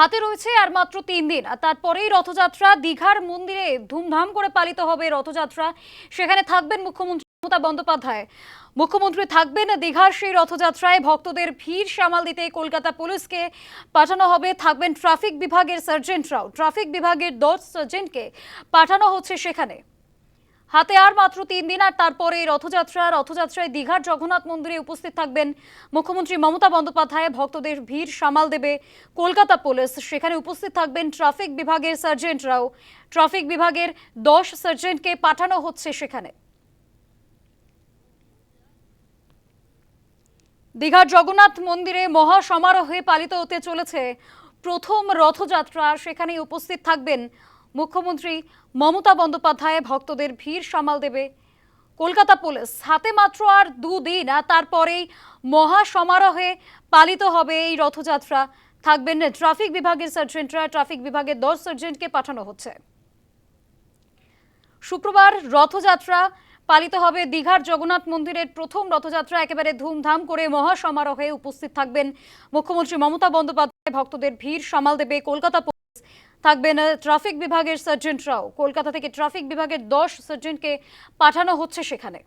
হাতে রয়েছে আর মাত্র তিন দিন। আর তারপরেই রথযাত্রা দীঘার মন্দিরে ধুমধাম করে পালিত হবে রথযাত্রা। সেখানে থাকবেন মুখ্যমন্ত্রী মমতা বন্দ্যোপাধ্যায়। মুখ্যমন্ত্রী থাকবেন দীঘার সেই রথযাত্রায়। ভক্তদের ভিড় সামাল দিতে কলকাতা পুলিশকে পাঠানো হবে। থাকবেন ট্রাফিক বিভাগের সার্জেন্টরাও। ট্রাফিক বিভাগের দশ সার্জেন্টকে পাঠানো হচ্ছে সেখানে। হাতে আর মাত্র তিন দিন আর তারপরে রথযাত্রা, রথযাত্রায় দীঘার জগন্নাথ মন্দিরে উপস্থিত থাকবেন মুখ্যমন্ত্রী মমতা বন্দ্যোপাধ্যায়, ভক্তদের ভিড় সামাল দেবে কলকাতা পুলিশ। সেখানে উপস্থিত থাকবেন ট্রাফিক বিভাগের সার্জেন্টরাও ট্রাফিক বিভাগের দশ সার্জেন্টকে পাঠানো হচ্ছে সেখানে। দীঘার জগন্নাথ মন্দিরে মহা সমারোহে পালিত হতে চলেছে প্রথম রথযাত্রা। সেখানে উপস্থিত থাকবেন মুখ্যমন্ত্রী মমতা বন্দ্যোপাধ্যায় ভক্তদের ভিড় সামাল দেবে। কলকাতা পুলিশ হাতে মাত্র আর দুদিন, আর তারপরেই মহা সমারোহে পালিত হবে এই রথযাত্রা। থাকবেন ট্রাফিক বিভাগের সার্জেন্টরা, ট্রাফিক বিভাগের দশ সার্জেন্টকে পাঠানো হচ্ছে। শুক্রবার রথযাত্রা পালিত হবে। দীঘার জগন্নাথ মন্দিরের প্রথম রথযাত্রা একেবারে ধুমধাম করে মহা সমারোহে উপস্থিত থাকবেন মুখ্যমন্ত্রী মমতা বন্দ্যোপাধ্যায়। ভক্তদের ভিড় সামাল দেবে কলকাতা থাকবেন ট্রাফিক বিভাগের সার্জেন্টরাও কলকাতা থেকে ট্রাফিক বিভাগের দশ সার্জেন্টকে পাঠানো হচ্ছে সেখানে।